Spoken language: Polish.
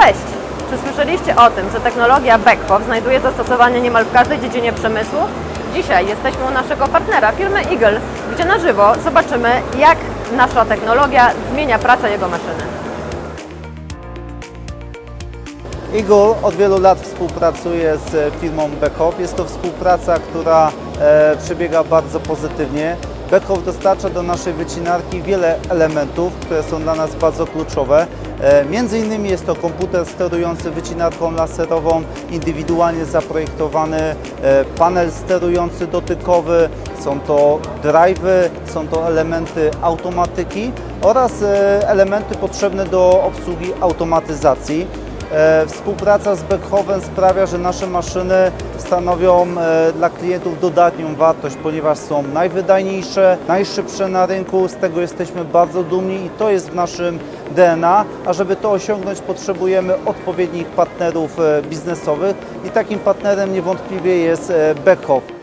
Cześć! Czy słyszeliście o tym, że technologia Beckhoff znajduje zastosowanie niemal w każdej dziedzinie przemysłu? Dzisiaj jesteśmy u naszego partnera, firmy Eagle, gdzie na żywo zobaczymy, jak nasza technologia zmienia pracę jego maszyny. Eagle od wielu lat współpracuje z firmą Beckhoff. Jest to współpraca, która e, przebiega bardzo pozytywnie. Beckhoff dostarcza do naszej wycinarki wiele elementów, które są dla nas bardzo kluczowe. E, między innymi jest to komputer sterujący wycinarką laserową, indywidualnie zaprojektowany e, panel sterujący dotykowy, są to drive'y, są to elementy automatyki oraz e, elementy potrzebne do obsługi automatyzacji. E, Współpraca z Beckhoven sprawia, że nasze maszyny stanowią e, dla klientów dodatnią wartość, ponieważ są najwydajniejsze, najszybsze na rynku, z tego jesteśmy bardzo dumni i to jest w naszym DNA, a żeby to osiągnąć potrzebujemy odpowiednich partnerów e, biznesowych i takim partnerem niewątpliwie jest Beckhoff.